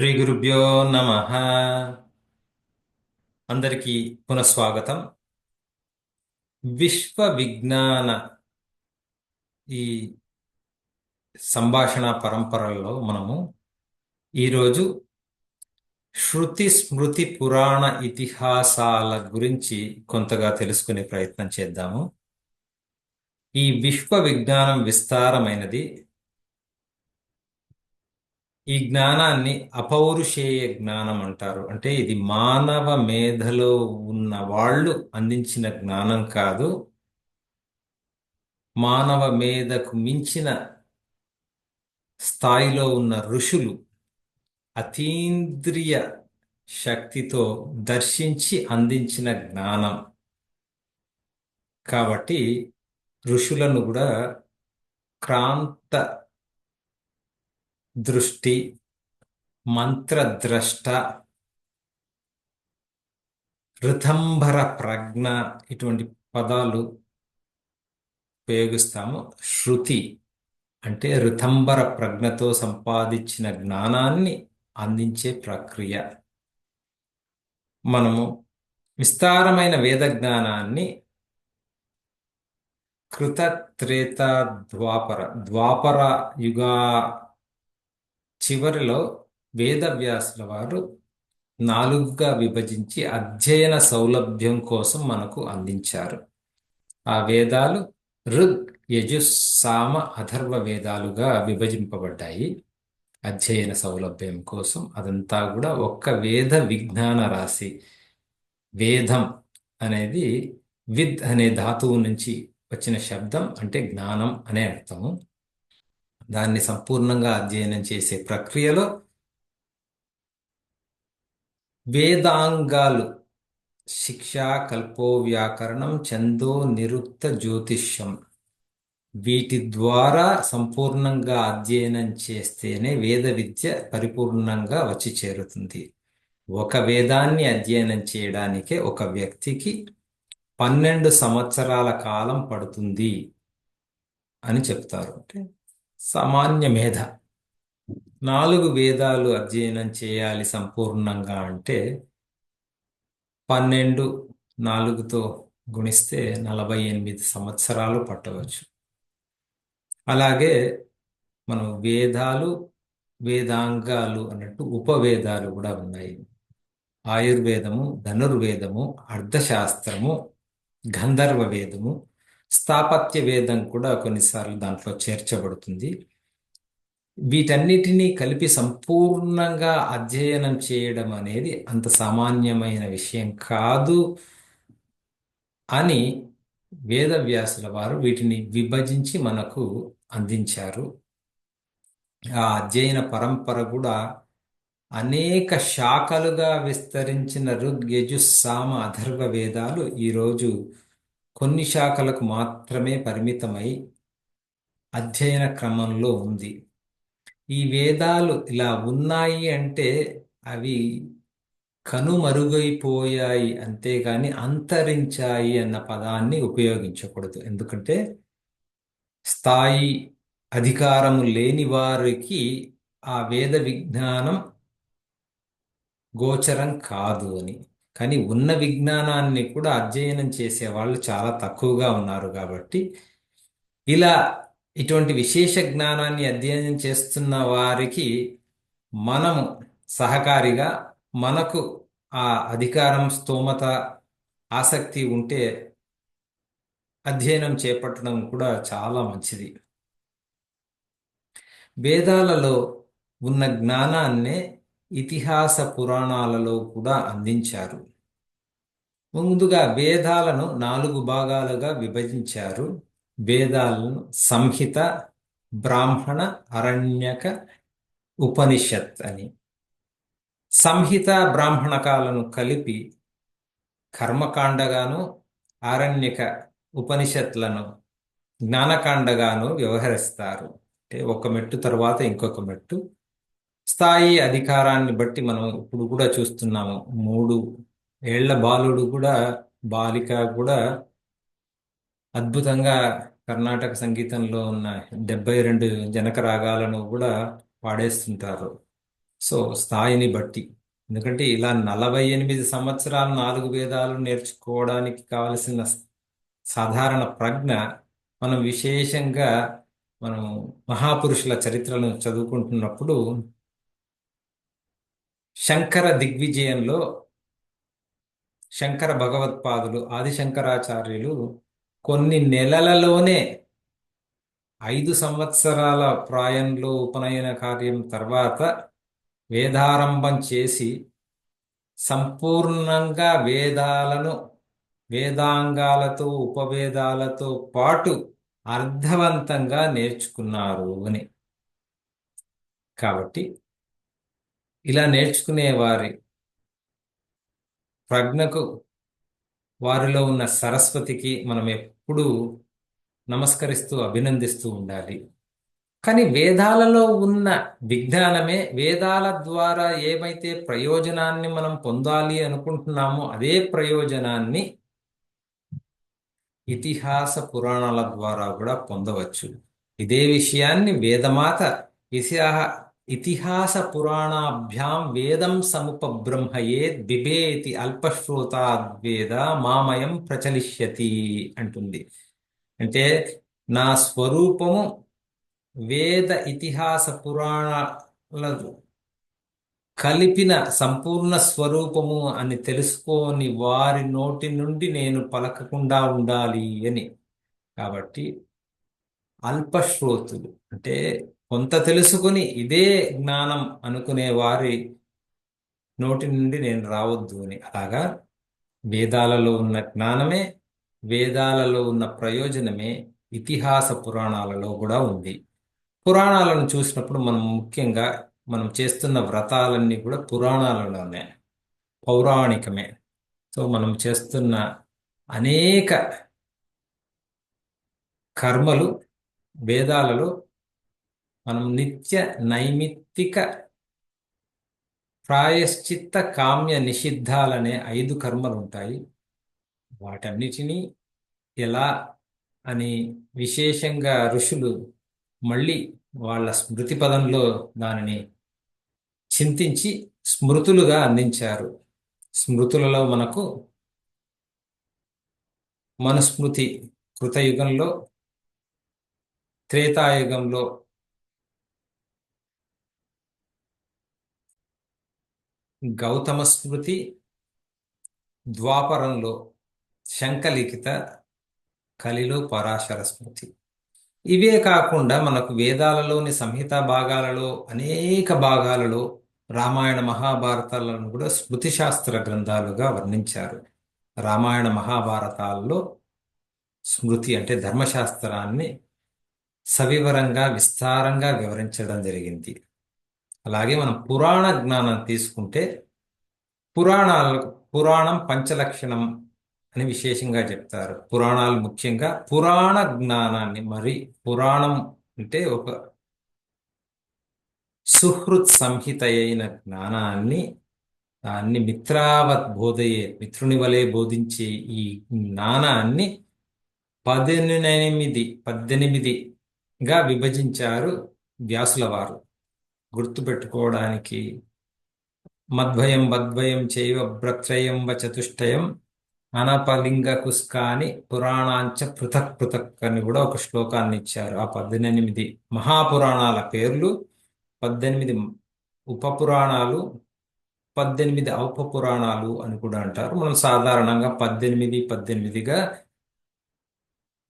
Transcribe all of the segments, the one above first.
శ్రీ గురుభ్యో నమ. అందరికీ పునఃస్వాగతం. విశ్వ విజ్ఞాన ఈ సంభాషణ పరంపరలో మనము ఈరోజు శృతి స్మృతి పురాణ ఇతిహాసాల గురించి కొంతగా తెలుసుకునే ప్రయత్నం చేద్దాము. ఈ విశ్వ విజ్ఞానం విస్తారమైనది ఈ జ్ఞానాన్ని అపౌరుషేయ జ్ఞానం అంటారు. అంటే ఇది మానవ మేధలో ఉన్న వాళ్ళు అందించిన జ్ఞానం కాదు. మానవ మేధకు మించిన స్థాయిలో ఉన్న ఋషులు అతీంద్రియ శక్తితో దర్శించి అందించిన జ్ఞానం. కాబట్టి ఋషులను కూడా క్రాంత దృష్టి మంత్రద్రష్ట రుతంబర ప్రజ్ఞ ఇటువంటి పదాలు ఉపయోగిస్తాము. శృతి అంటే ఋతంబర ప్రజ్ఞతో సంపాదించిన జ్ఞానాన్ని అందించే ప్రక్రియ. మనము విస్తారమైన వేద జ్ఞానాన్ని కృత త్రేత ద్వాపర ద్వాపర యుగా చివరిలో వేదవ్యాసుల వారు నాలుగుగా విభజించి అధ్యయన సౌలభ్యం కోసం మనకు అందించారు. ఆ వేదాలు ఋగ్ యజుస్ సామ అథర్వ వేదాలుగా విభజింపబడ్డాయి. అధ్యయన సౌలభ్యం కోసం అదంతా కూడా ఒక్క వేద విజ్ఞాన రాశి. వేదం అనేది విద్ అనే ధాతువు నుంచి వచ్చిన శబ్దం అంటే జ్ఞానం అనే అర్థము. దాన్ని సంపూర్ణంగా అధ్యయనం చేసే ప్రక్రియలో వేదాంగాలు శిక్ష కల్పో వ్యాకరణం చందో నిరుక్త జ్యోతిష్యం వీటి ద్వారా సంపూర్ణంగా అధ్యయనం చేస్తేనే వేద విద్య పరిపూర్ణంగా వచ్చి చేరుతుంది. ఒక వేదాన్ని అధ్యయనం చేయడానికే ఒక వ్యక్తికి పన్నెండు సంవత్సరాల కాలం పడుతుంది అని చెప్తారు. అంటే సామాన్య మేధ. నాలుగు వేదాలు అధ్యయనం చేయాలి సంపూర్ణంగా అంటే పన్నెండు నాలుగుతో గుణిస్తే నలభై ఎనిమిది సంవత్సరాలు పట్టవచ్చు. అలాగే మనం వేదాలు వేదాంగాలు అన్నట్టు ఉపవేదాలు కూడా ఉన్నాయి. ఆయుర్వేదము ధనుర్వేదము అర్థశాస్త్రము గంధర్వ వేదము స్థాపత్య వేదం కూడా కొన్నిసార్లు దాంట్లో చేర్చబడుతుంది. వీటన్నిటినీ కలిపి సంపూర్ణంగా అధ్యయనం చేయడం అనేది అంత సామాన్యమైన విషయం కాదు అని వేదవ్యాసుల వారు వీటిని విభజించి మనకు అందించారు. ఆ అధ్యయన పరంపర కూడా అనేక శాఖలుగా విస్తరించిన ఋగ్ యజుస్ సామ అధర్వ వేదాలు ఈరోజు కొన్ని శాఖలకు మాత్రమే పరిమితమై అధ్యయన క్రమంలో ఉంది. ఈ వేదాలు ఇలా ఉన్నాయి అంటే అవి కనుమరుగైపోయాయి అంతేగాని అంతరించాయి అన్న పదాన్ని ఉపయోగించకూడదు. ఎందుకంటే స్థాయి అధికారము లేని వారికి ఆ వేద విజ్ఞానం గోచరం కాదు అని. కానీ ఉన్న విజ్ఞానాన్ని కూడా అధ్యయనం చేసే వాళ్ళు చాలా తక్కువగా ఉన్నారు కాబట్టి ఇలా ఇటువంటి విశేష జ్ఞానాన్ని అధ్యయనం చేస్తున్న వారికి మనము సహకారిగా మనకు ఆ అధికారం స్తోమత ఆసక్తి ఉంటే అధ్యయనం చేపట్టడం కూడా చాలా మంచిది. వేదాలలో ఉన్న జ్ఞానాన్నే ఇతిహాస పురాణాలలో కూడా అందించారు. ముందుగా వేదాలను నాలుగు భాగాలుగా విభజించారు. వేదాలను సంహిత బ్రాహ్మణ అరణ్యక ఉపనిషత్ అని. సంహిత బ్రాహ్మణకాలను కలిపి కర్మకాండగాను ఆరణ్యక ఉపనిషత్లను జ్ఞానకాండగాను వ్యవహరిస్తారు. అంటే ఒక మెట్టు తర్వాత ఇంకొక మెట్టు. స్థాయి అధికారాన్ని బట్టి మనం ఇప్పుడు కూడా చూస్తున్నాము. మూడు ఏళ్ళ బాలుడు కూడా బాలిక కూడా అద్భుతంగా కర్ణాటక సంగీతంలో ఉన్న డెబ్బై రెండు జనక రాగాలను కూడా పాడేస్తుంటారు. సో స్థాయిని బట్టి. ఎందుకంటే ఇలా నలభై ఎనిమిది సంవత్సరాలు నాలుగు వేదాలు నేర్చుకోవడానికి కావలసిన సాధారణ ప్రజ్ఞ మనం విశేషంగా మనం మహాపురుషుల చరిత్రను చదువుకుంటున్నప్పుడు శంకర దిగ్విజయంలో శంకర భగవత్పాదులు ఆదిశంకరాచార్యులు కొన్ని నెలలలోనే ఐదు సంవత్సరాల ప్రాయంలో ఉపనయన కార్యం తర్వాత వేదారంభం చేసి సంపూర్ణంగా వేదాలను వేదాంగాలతో ఉపవేదాలతో పాటు అర్థవంతంగా నేర్చుకున్నారు అని. కాబట్టి ఇలా నేర్చుకునే వారి ప్రజ్ఞకు వారిలో ఉన్న సరస్వతికి మనం ఎప్పుడూ నమస్కరిస్తూ అభినందిస్తూ ఉండాలి. కానీ వేదాలలో ఉన్న విజ్ఞానమే వేదాల ద్వారా ఏమైతే ప్రయోజనాన్ని మనం పొందాలి అనుకుంటున్నామో అదే ప్రయోజనాన్ని ఇతిహాస పురాణాల ద్వారా కూడా పొందవచ్చు. ఇదే విషయాన్ని వేదమాత ఇతిహా ఇతిహాస పురాణాభ్యాం వేదం సముపబ్రహ్మయే బిబేతి అల్పశ్రోతాద్వేద మామయం ప్రచలిష్యతి అంటుంది. అంటే నా స్వరూపము వేద ఇతిహాస పురాణాల కలిపిన సంపూర్ణ స్వరూపము అని తెలుసుకోని వారి నోటి నుండి నేను పలకకుండా ఉండాలి అని. కాబట్టి అల్పశ్రోతులు అంటే కొంత తెలుసుకుని ఇదే జ్ఞానం అనుకునే వారి నోటి నుండి నేను రావద్దు అని. అలాగా? వేదాలలో ఉన్న జ్ఞానమే వేదాలలో ఉన్న ప్రయోజనమే ఇతిహాస పురాణాలలో కూడా ఉంది. పురాణాలను చూసినప్పుడు మనం ముఖ్యంగా మనం చేస్తున్న వ్రతాలన్నీ కూడా పురాణాలలోనే పౌరాణికమే. సో మనం చేస్తున్న అనేక కర్మలు వేదాలలో మనం నిత్య నైమిత్తిక ప్రాయశ్చిత్త కామ్య నిషిద్ధాలనే ఐదు కర్మలు ఉంటాయి వాటన్నిటినీ ఎలా అని విశేషంగా ఋషులు మళ్ళీ వాళ్ళ స్మృతి పదంలో దానిని చింతించి స్మృతులుగా అందించారు. స్మృతులలో మనకు మనుస్మృతి కృతయుగంలో త్రేతాయుగంలో గౌతమ స్మృతి ద్వాపరంలో శంఖలిఖిత కలిలో పరాశర స్మృతి. ఇవే కాకుండా మనకు వేదాలలోని సంహిత భాగాలలో అనేక భాగాలలో రామాయణ మహాభారతాలను కూడా స్మృతి శాస్త్ర గ్రంథాలుగా వర్ణించారు. రామాయణ మహాభారతాల్లో స్మృతి అంటే ధర్మశాస్త్రాన్ని సవివరంగా విస్తారంగా వివరించడం జరిగింది. అలాగే మనం పురాణ జ్ఞానం తీసుకుంటే పురాణాలు పురాణం పంచలక్షణం అని విశేషంగా చెప్తారు. పురాణాలు ముఖ్యంగా పురాణ జ్ఞానాన్ని మరి పురాణం అంటే ఒక సుహృత్ సంహిత అయిన జ్ఞానాన్ని దాన్ని మిత్రావత్ బోధయే మిత్రుని వలె బోధించే ఈ జ్ఞానాన్ని పద్దెనిమిది పద్దెనిమిదిగా విభజించారు వ్యాసుల వారు. గుర్తుపెట్టుకోవడానికి మద్వయం వద్వయం చైవ భ్రత్రయం వ చతుష్టయం అనపలింగ కుస్కాని పురాణాంచ పృథక్ పృథక్ అని కూడా ఒక శ్లోకాన్ని ఇచ్చారు. ఆ పద్దెనిమిది మహాపురాణాల పేర్లు పద్దెనిమిది ఉపపురాణాలు పద్దెనిమిది ఔపపురాణాలు అని కూడా అంటారు. మనం సాధారణంగా పద్దెనిమిది పద్దెనిమిదిగా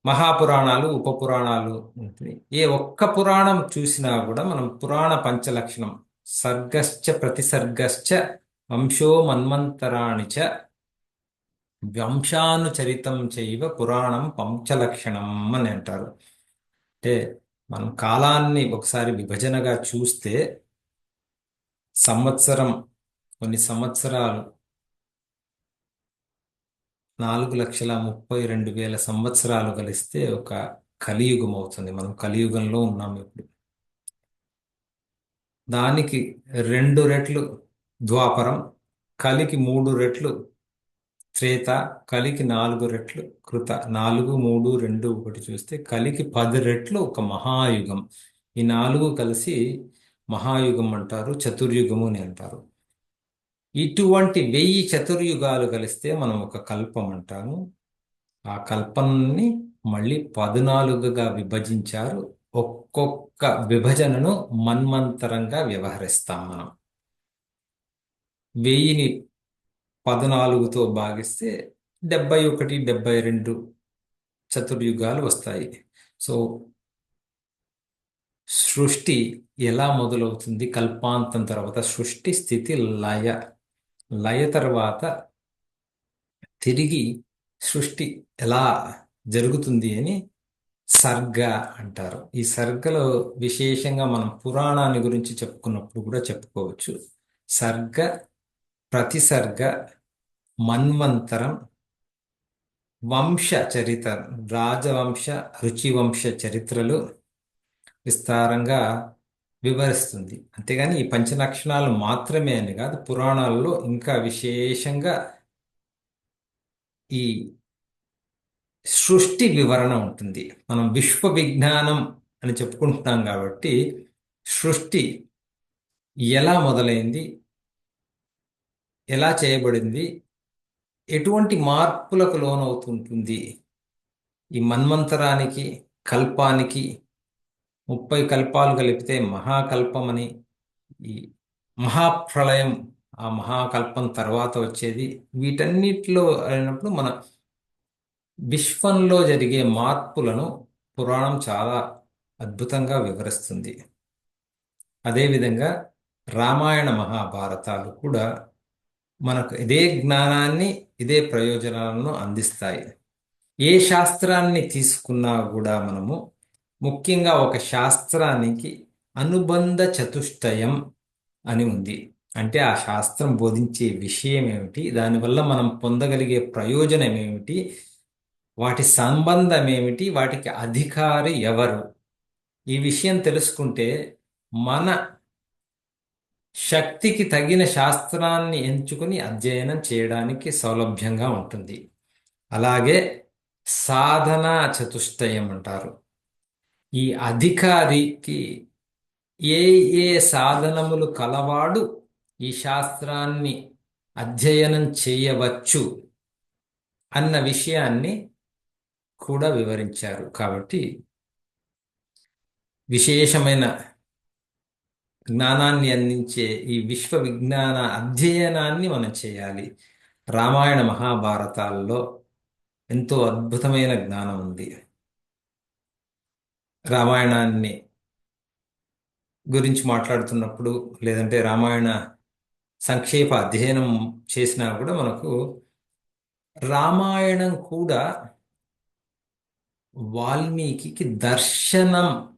మహాపురాణాలు ఉపపురాణాలు ఉంటుంది ఏ ఒక్క పురాణం చూసినా కూడా మనం పురాణ పంచలక్షణం సర్గశ్చ ప్రతిసర్గశ్చ వంశో మన్వంతరాణి చ వంశానుచరితం చైవ పురాణం పంచలక్షణం అని అంటారు. అంటే మనం కాలాన్ని ఒకసారి విభజనగా చూస్తే సంవత్సరం కొన్ని సంవత్సరాలు నాలుగు లక్షల ముప్పై రెండు వేల సంవత్సరాలు కలిస్తే ఒక కలియుగం అవుతుంది మనం కలియుగంలో ఉన్నాం ఇప్పుడు. దానికి రెండు రెట్లు ద్వాపరం కలికి మూడు రెట్లు త్రేత కలికి నాలుగు రెట్లు కృత. నాలుగు మూడు రెండు ఒకటి చూస్తే కలికి పది రెట్లు ఒక మహాయుగం. ఈ నాలుగు కలిసి మహాయుగం అంటారు చతుర్యుగము అని అంటారు. ఇటువంటి వెయ్యి చతుర్యుగాలు కలిస్తే మనం ఒక కల్పం అంటాము. ఆ కల్పనని మళ్ళీ పద్నాలుగుగా విభజించారు. ఒక్కొక్క విభజనను మన్మంతరంగా వ్యవహరిస్తాం మనం. వెయ్యిని పద్నాలుగుతో భాగిస్తే డెబ్బై ఒకటి డెబ్బై రెండు చతుర్యుగాలు వస్తాయి. సో సృష్టి ఎలా మొదలవుతుంది? కల్పాంతం తర్వాత సృష్టి స్థితి లయ లయ తర్వాత తిరిగి సృష్టి ఎలా జరుగుతుంది అని సర్గ అంటారు. ఈ సర్గలో విశేషంగా మనం పురాణాన్ని గురించి చెప్పుకున్నప్పుడు కూడా చెప్పుకోవచ్చు. సర్గ ప్రతిసర్గ మన్వంతరం వంశ చరిత్ర రాజవంశ రుచివంశ చరిత్రలు విస్తారంగా వివరిస్తుంది. అంతేగాని ఈ పంచలక్షణాలు మాత్రమే అని కాదు పురాణాల్లో ఇంకా విశేషంగా ఈ సృష్టి వివరణ ఉంటుంది. మనం విశ్వ విజ్ఞానం అని చెప్పుకుంటున్నాం కాబట్టి సృష్టి ఎలా మొదలైంది ఎలా చేయబడింది ఎటువంటి మార్పులకు లోనవుతుంటుంది ఈ మన్మంతరానికి కల్పానికి ముప్పై కల్పాలు కలిపితే మహాకల్పం అని ఈ మహాప్రళయం ఆ మహాకల్పం తర్వాత వచ్చేది. వీటన్నిటిలో అయినప్పుడు మన విశ్వంలో జరిగే మార్పులను పురాణం చాలా అద్భుతంగా వివరిస్తుంది. అదేవిధంగా రామాయణ మహాభారతాలు కూడా మనకు ఇదే జ్ఞానాన్ని ఇదే ప్రయోజనాలను అందిస్తాయి. ఏ శాస్త్రాన్ని తీసుకున్నా కూడా మనము ముఖ్యంగా ఒక శాస్త్రానికి అనుబంధ చతుష్టయం అని ఉంది. అంటే ఆ శాస్త్రం బోధించే విషయం ఏమిటి? దానివల్ల మనం పొందగలిగే ప్రయోజనం ఏమిటి? వాటి సంబంధం ఏమిటి? వాటికి అధికారి ఎవరు? ఈ విషయం తెలుసుకుంటే మన శక్తికి తగిన శాస్త్రాన్ని ఎంచుకుని అధ్యయనం చేయడానికి సౌలభ్యంగా ఉంటుంది. అలాగే సాధన చతుష్టయం అంటారు. ఈ అధికారికి ఏ ఏ సాధనములు కలవాడు ఈ శాస్త్రాన్ని అధ్యయనం చేయవచ్చు అన్న విషయాన్ని కూడా వివరించారు. కాబట్టి విశేషమైన జ్ఞానాన్ని అందించే ఈ విశ్వ విజ్ఞాన అధ్యయనాన్ని మనం చేయాలి. రామాయణ మహాభారతాల్లో ఎంతో అద్భుతమైన జ్ఞానం ఉంది. రామాయణాన్ని గురించి మాట్లాడుతున్నప్పుడు లేదంటే రామాయణ సంక్షేప అధ్యయనం చేసినా కూడా మనకు రామాయణం కూడా వాల్మీకి దర్శనం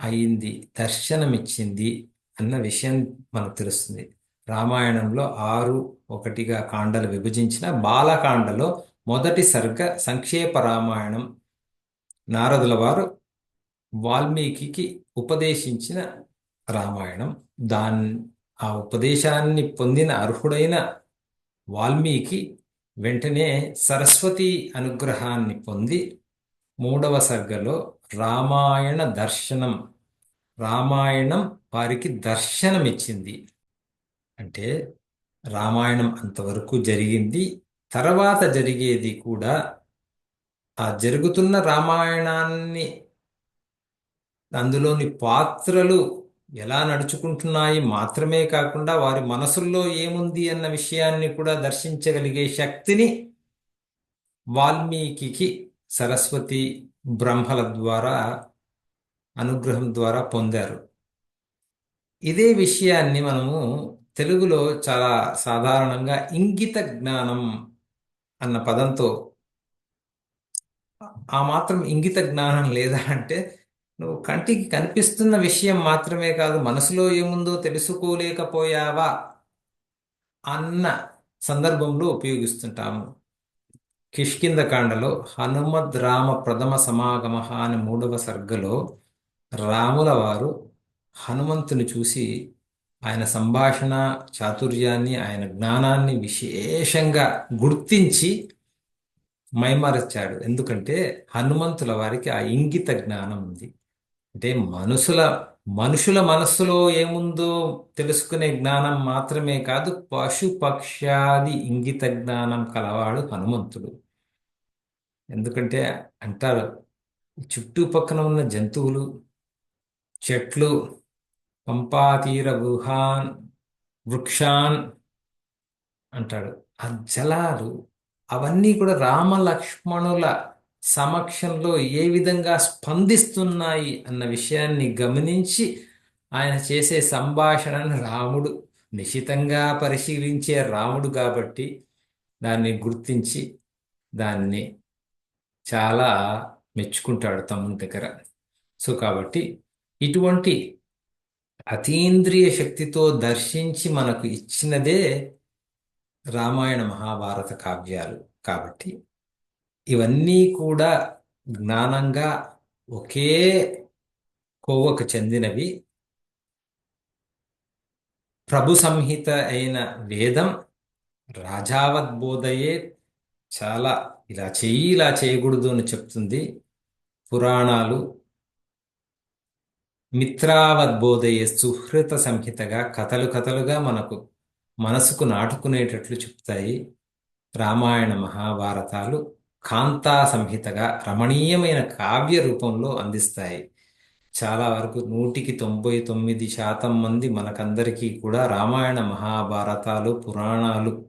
అయింది దర్శనం ఇచ్చింది అన్న విషయం మనకు తెలుస్తుంది. రామాయణంలో ఆరు ఒకటిగా కాండలు విభజించిన బాలకాండలో మొదటి సర్గ సంక్షేప రామాయణం నారదుల వారు వాల్మీకి ఉపదేశించిన రామాయణం. దాన్ ఆ ఉపదేశాన్ని పొందిన అర్హుడైన వాల్మీకి వెంటనే సరస్వతి అనుగ్రహాన్ని పొంది మూడవ సర్గలో రామాయణ దర్శనం రామాయణం వారికి దర్శనమిచ్చింది. అంటే రామాయణం అంతవరకు జరిగింది. తర్వాత జరిగేది కూడా ఆ జరుగుతున్న రామాయణాన్ని అందులోని పాత్రలు ఎలా నడుచుకుంటున్నాయి మాత్రమే కాకుండా వారి మనసుల్లో ఏముంది అన్న విషయాన్ని కూడా దర్శించగలిగే శక్తిని వాల్మీకి సరస్వతి బ్రహ్మల ద్వారా అనుగ్రహం ద్వారా పొందారు. ఇదే విషయాన్ని మనము తెలుగులో చాలా సాధారణంగా ఇంగిత జ్ఞానం అన్న పదంతో ఆ మాత్రం ఇంగిత జ్ఞానం లేదా అంటే నువ్వు కంటికి కనిపిస్తున్న విషయం మాత్రమే కాదు మనసులో ఏముందో తెలుసుకోలేకపోయావా అన్న సందర్భంలో ఉపయోగిస్తుంటాము. కిష్కిందకాండలో హనుమద్ రామ ప్రథమ సమాగమ అని మూడవ సర్గలో రాముల వారు హనుమంతుని చూసి ఆయన సంభాషణ చాతుర్యాన్ని ఆయన జ్ఞానాన్ని విశేషంగా గుర్తించి మైమరచాడు. ఎందుకంటే హనుమంతుల వారికి ఆ ఇంగిత జ్ఞానం ఉంది. అంటే మనుషుల మనుషుల మనస్సులో ఏముందో తెలుసుకునే జ్ఞానం మాత్రమే కాదు పశు పక్ష్యాది ఇంగిత జ్ఞానం కలవాడు హనుమంతుడు. ఎందుకంటే అంటారు చుట్టుపక్కన ఉన్న జంతువులు చెట్లు పంపాతీర గుహాన్ వృక్షాన్ అంటాడు. ఆ జలాలు అవన్నీ కూడా రామ లక్ష్మణుల సమక్షంలో ఏ విధంగా స్పందిస్తున్నాయి అన్న విషయాన్ని గమనించి ఆయన చేసే సంభాషణను రాముడు నిశితంగా పరిశీలించే రాముడు కాబట్టి దాన్ని గుర్తించి దాన్ని చాలా మెచ్చుకుంటాడు తమ్ముని దగ్గర. సో కాబట్టి ఇటువంటి అతీంద్రియ శక్తితో దర్శించి మనకు ఇచ్చినదే రామాయణ మహాభారత కావ్యాలు కాబట్టి ఇవన్నీ కూడా జ్ఞానంగా ఒకే కోవకు చెందినవి. ప్రభు సంహిత అయిన వేదం రాజావద్బోధయే చాలా ఇలా చెయ్యి ఇలా చేయకూడదు అని చెప్తుంది. పురాణాలు మిత్రావద్బోధయే సుహృత సంహితగా కథలు కథలుగా మనకు మనసుకు నాటుకునేటట్లు చెప్తాయి రామాయణ మహాభారతాలు కాంతా సంహితగా రమణీయమైన కావ్య రూపంలో అందిస్తాయి. చాలా వరకు నూటికి తొంభై తొమ్మిది శాతం మంది మనకందరికీ కూడా రామాయణ మహాభారతాలు పురాణాలు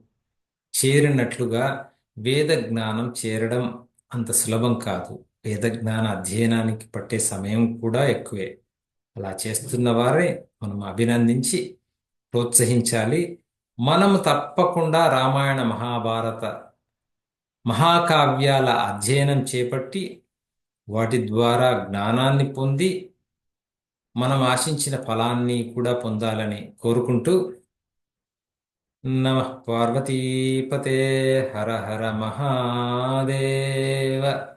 చేరినట్లుగా వేద జ్ఞానం చేరడం అంత సులభం కాదు. వేద జ్ఞాన అధ్యయనానికి పట్టే సమయం కూడా ఎక్కువే. అలా చేస్తున్న వారే మనం అభినందించి ప్రోత్సహించాలి. మనం తప్పకుండా రామాయణ మహాభారత మహాకావ్యాల అధ్యయనం చేపట్టి వాటి ద్వారా జ్ఞానాన్ని పొంది మనం ఆశించిన ఫలాన్ని కూడా పొందాలని కోరుకుంటూ నమ పార్వతీపతే హర హర మహాదేవ